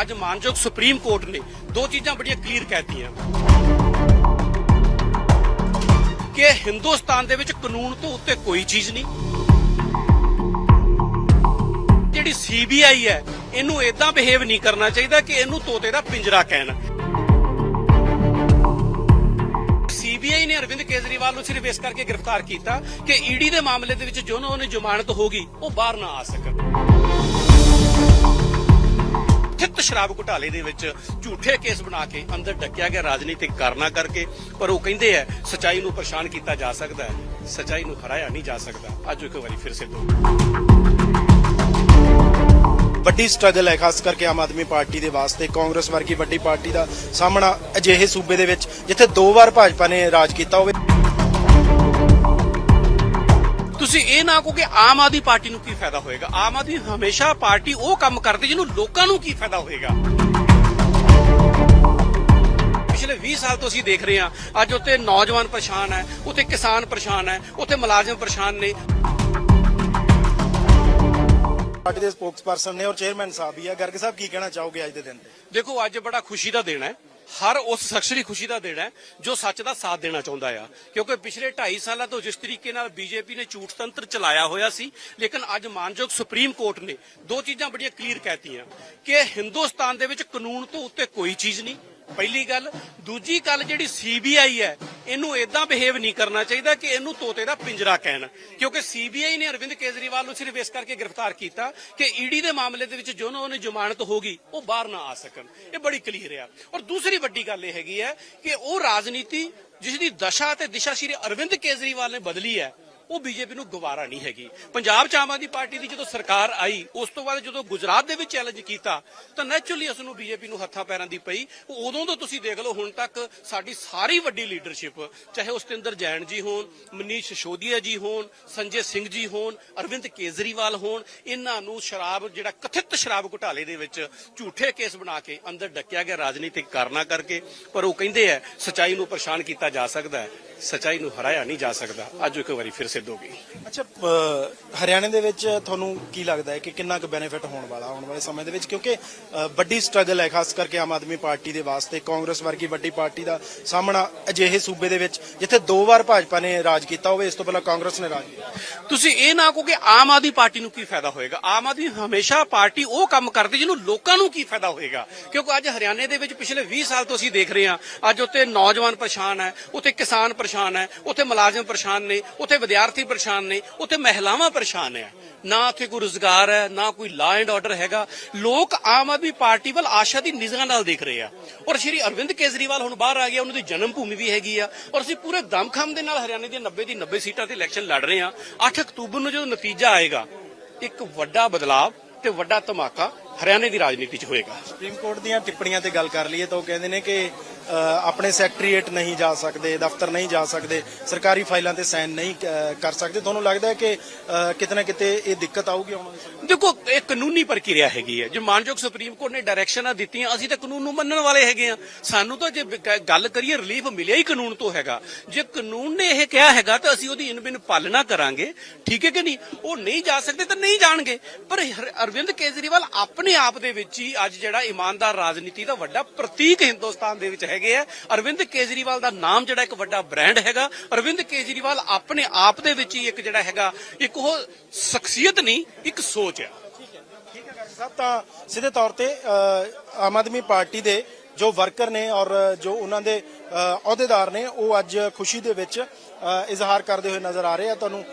ਅੱਜ ਮਾਨਯੋਗ supreme court ਨੇ ਦੋ ਚੀਜ਼ਾਂ ਬੜੀਆਂ ਕਲੀਅਰ ਕਹਿਤੀਆਂ। ਕਿ ਹਿੰਦੁਸਤਾਨ ਦੇ ਵਿੱਚ ਕਾਨੂੰਨ ਤੋਂ ਉੱਤੇ ਕੋਈ ਚੀਜ਼ ਨਹੀਂ। ਜਿਹੜੀ ਸੀਬੀਆਈ ਹੈ, ਇਹਨੂੰ ਇਦਾਂ ਬਿਹੇਵ ਨਹੀਂ ਕਰਨਾ ਚਾਹੀਦਾ ਕਿ ਇਹਨੂੰ ਤੋਤੇ ਦਾ ਪਿੰਜਰਾ ਕਹਿਣ। ਸੀਬੀਆਈ ਨੇ ਅਰਵਿੰਦ ਕੇਜਰੀਵਾਲ ਨੂੰ ਸਿਰਫ ਇਸ ਕਰਕੇ ਗ੍ਰਿਫਤਾਰ ਕੀਤਾ ਕਿ ਈਡੀ ਦੇ ਮਾਮਲੇ ਦੇ ਵਿੱਚ ਜੋ ਉਹਨਾਂ ਨੂੰ ਜ਼ਮਾਨਤ ਹੋਗੀ ਉਹ ਬਾਹਰ ਨਾ ਆ ਸਕਣ। ਥਿੱਤ ਸ਼ਰਾਬ ਘੁਟਾਲੇ ਦੇ ਵਿੱਚ ਝੂਠੇ ਕੇਸ ਬਣਾ ਕੇ ਅੰਦਰ ਡੱਕਿਆ ਗਿਆ ਰਾਜਨੀਤਿਕ ਕਾਰਨਾ ਕਰਕੇ, ਪਰ ਉਹ ਕਹਿੰਦੇ ਆ, ਸਚਾਈ ਨੂੰ ਪਛਾਣ ਕੀਤਾ ਜਾ ਸਕਦਾ ਹੈ। ਸਚਾਈ ਨੂੰ ਹਰਾਇਆ ਨਹੀਂ ਜਾ ਸਕਦਾ। ਅੱਜ ਇੱਕ ਵਾਰੀ ਫਿਰ ਸੇ ਵੱਡੀ ਸਟਰਗਲ ਹੈ, ਖਾਸ ਕਰਕੇ ਆਮ ਆਦਮੀ ਪਾਰਟੀ ਦੇ ਵਾਸਤੇ। ਕਾਂਗਰਸ ਵਰਗੀ ਵੱਡੀ ਪਾਰਟੀ ਦਾ ਸਾਹਮਣਾ ਅਜਿਹੇ ਸੂਬੇ ਦੇ ਵਿੱਚ, ਜਿੱਥੇ ਦੋ ਵਾਰ ਭਾਜਪਾ ਨੇ ਰਾਜ ਕੀਤਾ ਹੋਵੇ। ਤੁਸੀਂ ਇਹ ਨਾ ਕਹੋ ਕਿ ਆਮ ਆਦਮੀ ਪਾਰਟੀ ਨੂੰ ਕੀ ਫਾਇਦਾ ਹੋਏਗਾ? ਆਮ ਆਦਮੀ ਹਮੇਸ਼ਾ ਪਾਰਟੀ ਉਹ ਕੰਮ ਕਰਦੀ ਜਿਹਨੂੰ ਲੋਕਾਂ ਨੂੰ ਕੀ ਫਾਇਦਾ ਹੋਏਗਾ? ਪਿਛਲੇ 20 ਸਾਲ ਤੋਂ ਅਸੀਂ ਦੇਖ ਰਹੇ ਹਾਂ ਅੱਜ ਉੱਤੇ ਨੌਜਵਾਨ ਪਰੇਸ਼ਾਨ ਹੈ ਉੱਥੇ ਕਿਸਾਨ ਪਰੇਸ਼ਾਨ ਹੈ ਉੱਥੇ ਮੁਲਾਜ਼ਮ ਪਰੇਸ਼ਾਨ ਨੇ। ਪਾਰਟੀ ਦੇ ਸਪੋਕਸਪਰਸਨ ਨੇ ਔਰ ਚੇਅਰਮੈਨ ਸਾਹਿਬ ਵੀ ਆ ਗਰਗ ਸਾਹਿਬ ਕੀ ਕਹਿਣਾ ਚਾਹੋਗੇ ਅੱਜ ਦੇ ਦਿਨ ਤੇ? ਦੇਖੋ ਅੱਜ ਬੜਾ ਖੁਸ਼ੀ ਦਾ ਦਿਨ ਹੈ। ਹਰ ਉਸ ਸ਼ਖਸ ਦੀ ਖੁਸ਼ੀ ਦਾ ਦਿਨ ਹੈ ਜੋ ਸੱਚ ਦਾ ਸਾਥ ਦੇਣਾ ਚਾਹੁੰਦਾ ਆ। ਕਿਉਂਕਿ ਪਿਛਲੇ 2.5 ਸਾਲਾਂ ਤੋਂ ਜਿਸ ਤਰੀਕੇ ਨਾਲ ਬੀਜੇਪੀ ਨੇ ਝੂਠ ਤੰਤਰ ਚਲਾਇਆ ਹੋਇਆ ਸੀ, ਲੇਕਿਨ ਅੱਜ ਮਾਨਯੋਗ ਸੁਪਰੀਮ ਕੋਰਟ ਨੇ ਦੋ ਚੀਜ਼ਾਂ ਬੜੀਆਂ ਕਲੀਅਰ ਕਹਿਤੀਆਂ ਕਿ ਹਿੰਦੁਸਤਾਨ ਦੇ ਵਿੱਚ ਕਾਨੂੰਨ ਤੋਂ ਉੱਤੇ ਕੋਈ ਚੀਜ਼ ਨਹੀਂ ਪਹਿਲੀ ਗੱਲ। ਦੂਜੀ ਗੱਲ ਜਿਹੜੀ ਸੀਬੀਆਈ ਹੈ, ਇਹਨੂੰ ਇਦਾਂ ਬਿਹੇਵ ਨਹੀਂ ਕਰਨਾ ਚਾਹੀਦਾ ਕਿ ਇਹਨੂੰ ਤੋਤੇ ਦਾ ਪਿੰਜਰਾ ਕਹਿਣ। ਕਿਉਂਕਿ ਸੀਬੀਆਈ ਨੇ ਅਰਵਿੰਦ ਕੇਜਰੀਵਾਲ ਨੂੰ ਸਿਰਫ ਇਸ ਕਰਕੇ ਗ੍ਰਿਫਤਾਰ ਕੀਤਾ ਕਿ ਈਡੀ ਦੇ ਮਾਮਲੇ ਦੇ ਵਿੱਚ ਜੋ ਉਹਨਾਂ ਨੂੰ ਜ਼ਮਾਨਤ ਹੋਗੀ ਉਹ ਬਾਹਰ ਨਾ ਆ ਸਕਣ। ਇਹ ਬੜੀ ਕਲੀਅਰ ਆ। ਔਰ ਦੂਸਰੀ ਵੱਡੀ ਗੱਲ ਇਹ ਹੈਗੀ ਹੈ ਕਿ ਉਹ ਰਾਜਨੀਤੀ ਜਿਸ ਦੀ ਦਸ਼ਾ ਤੇ ਦਿਸ਼ਾ ਸ਼੍ਰੀ ਅਰਵਿੰਦ ਕੇਜਰੀਵਾਲ ਨੇ ਬਦਲੀ ਹੈ ਉਹ ਬੀਜੇਪੀ ਨੂੰ ਗਵਾਰਾ ਨਹੀਂ ਹੈਗੀ। ਪੰਜਾਬ ਚ ਆਮ ਆਦਮੀ ਪਾਰਟੀ ਦੀ ਜਦੋਂ ਸਰਕਾਰ ਆਈ, ਉਸ ਤੋਂ ਬਾਅਦ ਜਦੋਂ ਗੁਜਰਾਤ ਦੇ ਵਿੱਚ ਚੈਲੰਜ ਕੀਤਾ, ਤਾਂ ਨੈਚੁਰਲੀ ਉਸ ਨੂੰ ਬੀਜੇਪੀ ਨੂੰ ਹੱਥਾਂ ਪੈਰਾਂ ਦੀ ਪਈ। ਉਦੋਂ ਤੋਂ ਤੁਸੀਂ ਦੇਖ ਲਓ, ਹੁਣ ਤੱਕ ਸਾਡੀ ਸਾਰੀ ਵੱਡੀ ਲੀਡਰਸ਼ਿਪ ਚਾਹੇ ਉਹ ਜੈਨ ਜੀ ਹੋਣ, ਮਨੀਸ਼ ਸਿਸੋਦੀਆ ਜੀ ਹੋਣ, ਸੰਜੇ ਸਿੰਘ ਜੀ ਹੋਣ, ਅਰਵਿੰਦ ਕੇਜਰੀਵਾਲ ਹੋਣ, ਇਹਨਾਂ ਨੂੰ ਸ਼ਰਾਬ, ਜਿਹੜਾ ਕਥਿਤ ਸ਼ਰਾਬ ਘੁਟਾਲੇ ਦੇ ਵਿੱਚ ਝੂਠੇ ਕੇਸ ਬਣਾ ਕੇ ਅੰਦਰ ਡੱਕਿਆ ਗਿਆ ਰਾਜਨੀਤਿਕ ਕਾਰਨਾ ਕਰਕੇ। ਪਰ ਉਹ ਕਹਿੰਦੇ ਆ, ਸਚਾਈ ਨੂੰ ਪਰੇਸ਼ਾਨ ਕੀਤਾ ਜਾ ਸਕਦਾ ਹੈ। ਸਚਾਈ ਨੂੰ ਹਰਾਇਆ ਨਹੀਂ ਜਾ ਸਕਦਾ। ਅੱਜ ਇੱਕ ਵਾਰੀ ਫਿਰ ਸਿੱਧ ਹੋ ਗਈ ਅੱਛਾ ਅ, ਹਰਿਆਣੇ ਦੇ ਵਿੱਚ ਤੁਹਾਨੂੰ ਕੀ ਲੱਗਦਾ ਹੈ ਕਿ ਕਿੰਨਾ ਕੁ ਬੈਨੀਫਿਟ ਹੋਣ ਵਾਲਾ ਆਉਣ ਵਾਲੇ ਸਮੇਂ ਦੇ ਵਿੱਚ? ਕਿਉਂਕਿ ਅ, ਵੱਡੀ ਸਟਰਗਲ ਹੈ ਖਾਸ ਕਰਕੇ ਆਮ ਆਦਮੀ ਪਾਰਟੀ ਦੇ ਵਾਸਤੇ ਕਾਂਗਰਸ ਵਰਗੀ ਵੱਡੀ ਪਾਰਟੀ ਦਾ ਸਾਹਮਣਾ ਅਜਿਹੇ ਸੂਬੇ ਦੇ ਵਿੱਚ ਜਿੱਥੇ ਦੋ ਵਾਰ ਭਾਜਪਾ ਨੇ ਰਾਜ ਕੀਤਾ ਹੋਵੇ ਇਸ ਤੋਂ ਪਹਿਲਾਂ ਕਾਂਗਰਸ ਨੇ ਰਾਜ ਕੀਤਾ। ਤੁਸੀਂ ਇਹ ਨਾ ਕਹੋ ਕਿ ਆਮ ਆਦਮੀ ਪਾਰਟੀ ਨੂੰ ਕੀ ਫਾਇਦਾ ਹੋਏਗਾ? ਆਮ ਆਦਮੀ ਹਮੇਸ਼ਾ ਪਾਰਟੀ ਉਹ ਕੰਮ ਕਰਦੀ ਜਿਹਨੂੰ ਲੋਕਾਂ ਨੂੰ ਕੀ ਫਾਇਦਾ ਹੋਏਗਾ? ਕਿਉਂਕਿ ਅੱਜ ਹਰਿਆਣੇ ਦੇ ਵਿੱਚ ਪਿਛਲੇ 20 ਸਾਲ ਤੋਂ ਅਸੀਂ ਦੇਖ ਰਹੇ ਹਾਂ ਅੱਜ ਉੱਤੇ ਨੌਜਵਾਨ ਪਰੇਸ਼ਾਨ ਹੈ ਉੱਥੇ ਕਿਸਾਨ ਪਰੇਸ਼ਾਨ ਹੈ ਉੱਥੇ ਮੁਲਾਜ਼ਮ ਪਰੇਸ਼ਾਨ ਨੇ ਉੱਥੇ ਵਿਦਿਆਰਥੀ ਪਰੇਸ਼ਾਨ ਨੇ, ਉੱਥੇ ਮਹਿਲਾਵਾਂ ਪਰੇਸ਼ਾਨ ਹੈ ਨਾ ਉੱਥੇ ਕੋਈ ਰੁਜ਼ਗਾਰ ਹੈ, ਨਾ ਕੋਈ ਲਾ ਐਂਡ ਆਰਡਰ ਹੈਗਾ। ਲੋਕ ਆਮ ਆਦਮੀ ਪਾਰਟੀ ਵੱਲ ਆਸ਼ਾ ਦੀ ਨਿਜ਼ਰਾਂ ਨਾਲ ਦੇਖ ਰਹੇ ਆ। ਔਰ ਸ਼੍ਰੀ ਅਰਵਿੰਦ ਕੇਜਰੀਵਾਲ ਹੁਣ ਬਾਹਰ ਆ ਗਿਆ, ਉਹਨਾਂ ਦੀ ਜਨਮ ਭੂਮੀ ਵੀ ਹੈਗੀ ਆ। ਔਰ ਅਸੀਂ ਪੂਰੇ ਦਮਖਮ ਦੇ ਨਾਲ ਹਰਿਆਣੇ ਦੀਆਂ 90 ਦੀ 90 ਸੀਟਾਂ ਤੇ ਇਲੈਕਸ਼ਨ ਲੜ ਰਹੇ ਆ। 8 ਅਕਤੂਬਰ ਨੂੰ ਜਦੋਂ ਨਤੀਜਾ ਆਏਗਾ, ਇੱਕ ਵੱਡਾ ਬਦਲਾਵ ਤੇ ਵੱਡਾ ਧਮਾਕਾ ਹਰਿਆਣੇ ਦੀ ਰਾਜਨੀਤੀ 'ਚ ਹੋਏਗਾ। ਸੁਪਰੀਮ ਕੋਰਟ ਦੀਆਂ ਟਿੱਪਣੀਆਂ ਤੇ ਗੱਲ ਕਰ ਲਈਏ ਤਾਂ ਉਹ ਕਹਿੰਦੇ ਨੇ ਕਿ ਅ, ਆਪਣੇ ਸੈਕਟਰੀਏਟ ਨਹੀਂ ਜਾ ਸਕਦੇ ਦਫ਼ਤਰ ਨਹੀਂ ਜਾ ਸਕਦੇ ਸਰਕਾਰੀ ਫਾਈਲਾਂ ਤੇ ਸਾਈਨ ਨਹੀਂ ਅ, ਕਰ ਸਕਦੇ। ਤੁਹਾਨੂੰ ਲੱਗਦਾ ਹੈ ਕਿ ਅ, ਕਿਤੇ ਨਾ ਕਿਤੇ ਇਹ ਦਿੱਕਤ ਆਊਗੀ ਆਉਣ ਵਾਲੇ ਸਮੇਂ 'ਚ? ਦੇਖੋ ਇਹ ਕਾਨੂੰਨੀ ਪ੍ਰਕਿਰਿਆ ਹੈਗੀ ਹੈ। ਜੇ ਮਾਨਯੋਗ ਸੁਪਰੀਮ ਕੋਰਟ ਨੇ ਡਾਇਰੈਕਸ਼ਨਾਂ ਦਿੱਤੀਆਂ ਅਸੀਂ ਤਾਂ ਕਾਨੂੰਨ ਨੂੰ ਮੰਨਣ ਵਾਲੇ ਹੈਗੇ ਆ ਸਾਨੂੰ ਤਾਂ ਜੇ ਗ- ਗੱਲ ਕਰੀਏ ਰਿਲੀਫ ਮਿਲਿਆ ਹੀ ਕਾਨੂੰਨ ਤੋਂ ਹੈਗਾ। ਜੇ ਕਾਨੂੰਨ ਨੇ ਇਹ ਕਿਹਾ ਹੈਗਾ ਤਾਂ ਅਸੀਂ ਉਹਦੀ ਇਨਬਿਨ ਪਾਲਣਾ ਕਰਾਂਗੇ। ਠੀਕ ਹੈ ਕਿ ਨਹੀਂ? ਉਹ ਨਹੀਂ ਜਾ ਸਕਦੇ ਤਾਂ ਨਹੀਂ ਜਾਣਗੇ। ਪਰ ਹਰ- ਅਰਵਿੰਦ ਕੇਜਰੀਵਾਲ ਆਪਣੇ ਆਪ ਦੇ ਵਿੱਚ ਹੀ ਅੱਜ ਜਿਹੜਾ ਇਮਾਨਦਾਰ ਰਾਜਨੀਤੀ ਦਾ ਵੱਡਾ ਪ੍ਰਤੀਕ ਹਿੰਦੁਸਤਾਨ ਦੇ ਵਿੱਚ ਹੈਗੇ ਆ। ਅਰਵਿੰਦ ਕੇਜਰੀਵਾਲ ਦਾ ਨਾਮ ਜਿਹੜਾ ਇੱਕ ਵੱਡਾ ਬ੍ਰਾਂਡ ਹੈਗਾ। ਅਰਵਿੰਦ ਕੇਜਰੀਵਾਲ ਆਪਣੇ ਆਪ ਦੇ ਵਿੱਚ ਹੀ ਇੱਕ ਜਿਹੜਾ ਹੈਗਾ, ਇੱਕ ਉਹ ਸ਼ਖਸੀਅਤ ਨਹੀਂ, ਇੱਕ ਸੋਚ ਆ। ਸਾਹਿਬ, ਤਾਂ ਸਿੱਧੇ ਤੌਰ ਤੇ ਆਮ ਆਦਮੀ ਪਾਰਟੀ ਦੇ ਜੋ ਵਰਕਰ ਨੇ ਔਰ ਜੋ ਉਹਨਾਂ ਦੇ ਅਹੁਦੇਦਾਰ ਨੇ, ਉਹ ਅੱਜ ਖੁਸ਼ੀ ਦੇ ਵਿੱਚ ਇਜ਼ਹਾਰ ਕਰਦੇ ਹੋਏ ਨਜ਼ਰ ਆ ਰਹੇ ਆ। ਤੁਹਾਨੂੰ